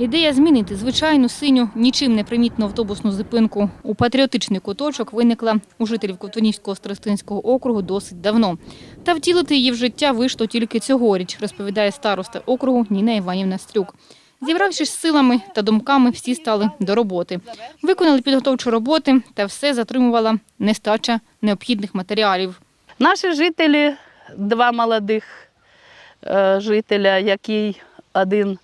Ідея змінити звичайну синю, нічим не примітну автобусну зупинку у патріотичний куточок виникла у жителів Ковтунівського старостинського округу досить давно. Та втілити її в життя вийшло тільки цьогоріч, розповідає староста округу Ніна Іванівна Стрюк. Зібравшись з силами та думками, всі стали до роботи. Виконали підготовчі роботи, та все затримувала нестача необхідних матеріалів. Наші жителі, два молодих е, жителя, який один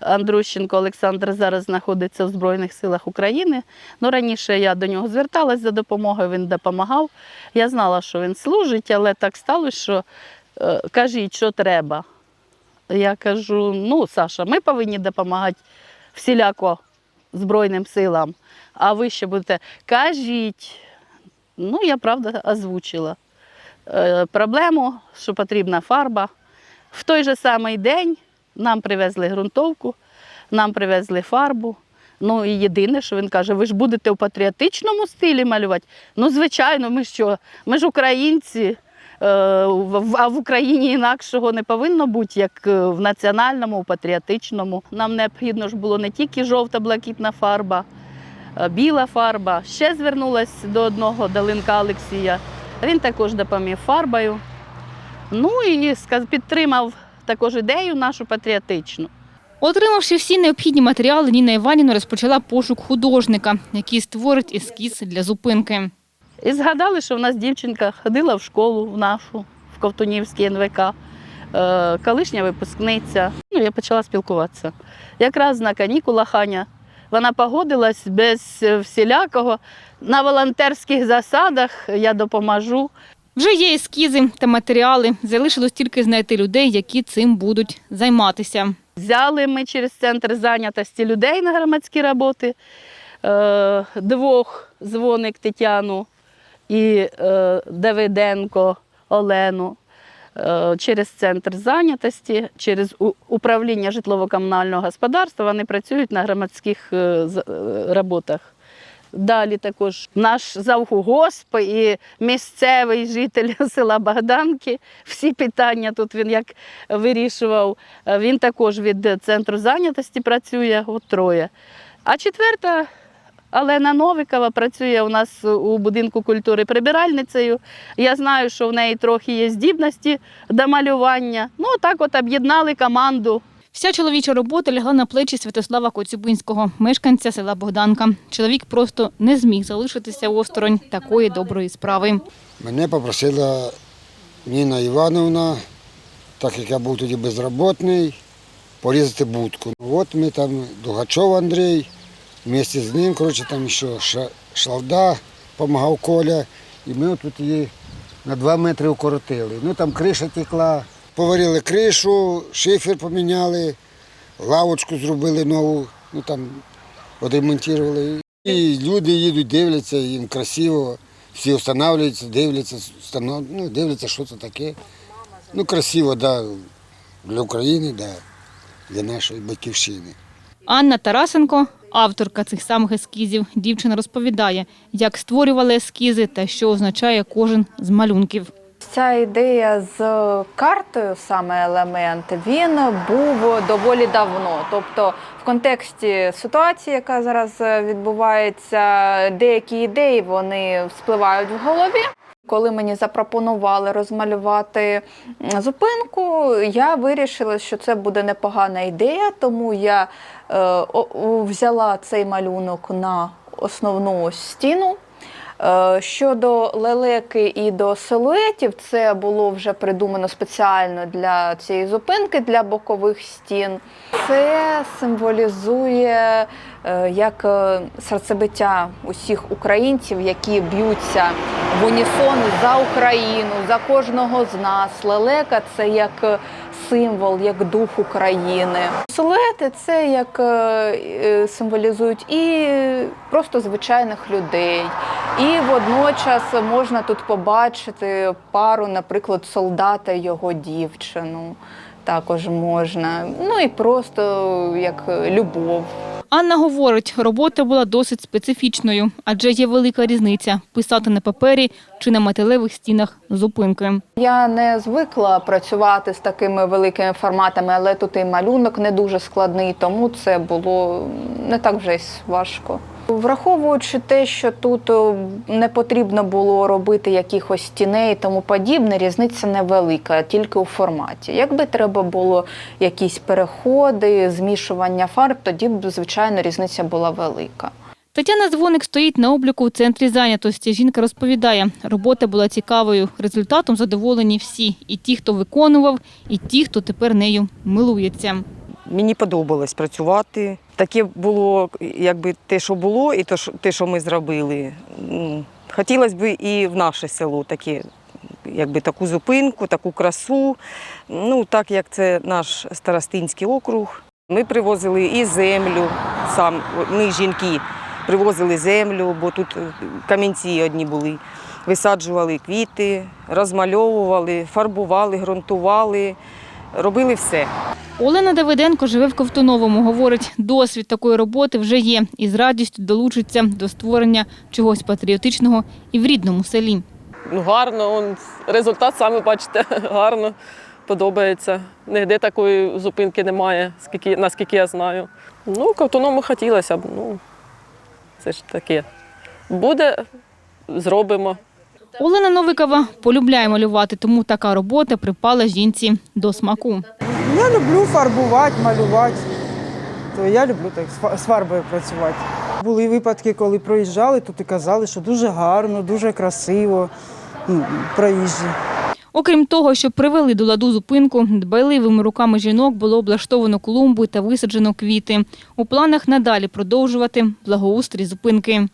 Андрущенко Олександр зараз знаходиться в Збройних силах України. Ну, раніше я до нього зверталась за допомогою, він допомагав. Я знала, що він служить, але так сталося, що е, кажіть, що треба. Я кажу: ну, Саша, ми повинні допомагати всіляко Збройним силам, а ви ще будете кажіть. Ну, я правда озвучила е, проблему, що потрібна фарба. В той же самий день нам привезли ґрунтовку, нам привезли фарбу. Ну і єдине, що він каже, ви ж будете в патріотичному стилі малювати. Ну, звичайно, ми що? Ми ж українці, е, а в Україні інакшого не повинно бути, як е, в національному, в патріотичному. Нам необхідно ж було не тільки жовта-блакитна фарба, е, біла фарба. Ще звернулася до одного Далинка Олексія. Він також допоміг фарбою. Ну і підтримав також ідею нашу патріотичну. Отримавши всі необхідні матеріали, Ніна Іванівна розпочала пошук художника, який створить ескіз для зупинки. І згадали, що в нас дівчинка ходила в школу в нашу, в Ковтунівський НВК, е, колишня випускниця. Ну, я почала спілкуватися. Якраз на канікулах Аня. Вона погодилась без е, всілякого. На волонтерських засадах я допоможу. Вже є ескізи та матеріали. Залишилось тільки знайти людей, які цим будуть займатися. Взяли ми через центр зайнятості людей на громадські роботи. Е, Двох дзвоник Тетяну і е, Давиденко Олену. Е, Через центр зайнятості, через управління житлово-комунального господарства вони працюють на громадських роботах. Далі також наш завгосп і місцевий житель села Богданки. Всі питання тут він як вирішував. Він також від центру зайнятості працює, от троє. А четверта Олена Новикова працює у нас у будинку культури прибиральницею. Я знаю, що в неї трохи є здібності до малювання. Ну, так от об'єднали команду. Вся чоловіча робота лягла на плечі Святослава Коцюбинського, мешканця села Богданка. Чоловік просто не зміг залишитися осторонь такої доброї справи. Мене попросила Ніна Івановна, так як я був тоді безробітний, порізати будку. От ми там Дугачов Андрій, вместе з ним, коротше, там ще Шалда, допомагав Коля. І ми тут її на два метри укоротили. Ну там криша текла. Поварили кришу, шифер поміняли, лавочку зробили нову, ну там відремонтували. І люди їдуть, дивляться, їм красиво. Всі встановлюються, дивляться, встанов... ну, дивляться, що це таке. Ну, красиво, да, для України, да, для нашої батьківщини. Анна Тарасенко, авторка цих самих ескізів. Дівчина розповідає, як створювали ескізи та що означає кожен з малюнків. Ця ідея з картою, саме елемент, він був доволі давно. Тобто, в контексті ситуації, яка зараз відбувається, деякі ідеї вони спливають в голові. Коли мені запропонували розмалювати зупинку, я вирішила, що це буде непогана ідея, тому я е, о- взяла цей малюнок на основну стіну. Е, Щодо лелеки і до силуетів, це було вже придумано спеціально для цієї зупинки, для бокових стін. Це символізує е, як е, серцебиття усіх українців, які б'ються в унісон за Україну, за кожного з нас. Лелека це як символ, як дух України. Силуети це як е, е, символізують і просто звичайних людей. І водночас можна тут побачити пару, наприклад, солдата і його дівчину. Також можна. Ну і просто як любов. Анна говорить, робота була досить специфічною, адже є велика різниця – писати на папері чи на металевих стінах зупинки. Я не звикла працювати з такими великими форматами, але тут і малюнок не дуже складний, тому це було не так вже й важко. Враховуючи те, що тут е, не потрібно було робити якихось тіней і тому подібне, різниця невелика, тільки у форматі. Якби треба було якісь переходи, змішування фарб, тоді б, звичайно, різниця була велика. Тетяна Дзвоник стоїть на обліку в центрі зайнятості. Жінка розповідає, робота була цікавою. Результатом задоволені всі – і ті, хто виконував, і ті, хто тепер нею милується. Мені подобалось працювати. Таке було, якби те, що було, і те, що- ми зробили. Хотілося б і в наше село таке, якби таку зупинку, таку красу. Ну, так як це наш старостинський округ. Ми привозили і землю, сам, ми жінки привозили землю, бо тут е, камінці одні були. Висаджували квіти, розмальовували, фарбували, ґрунтували, робили все. Олена Давиденко живе в Ковтуновому. Говорить, досвід такої роботи вже є і з радістю долучиться до створення чогось патріотичного і в рідному селі. Ну, гарно, он, результат самі бачите, гарно, подобається. Нігде такої зупинки немає, скільки, наскільки я знаю. Ну, кавтоному хотілося б, ну, це ж таке. Буде, зробимо. Олена Новикова полюбляє малювати, тому така робота припала жінці до смаку. Я люблю фарбувати, малювати. То я люблю так з фарбою працювати. Були випадки, коли проїжджали тут і казали, що дуже гарно, дуже красиво. Ну, проїжджі. Окрім того, що привели до ладу зупинку, дбайливими руками жінок було облаштовано клумби та висаджено квіти. У планах надалі продовжувати благоустрій зупинки.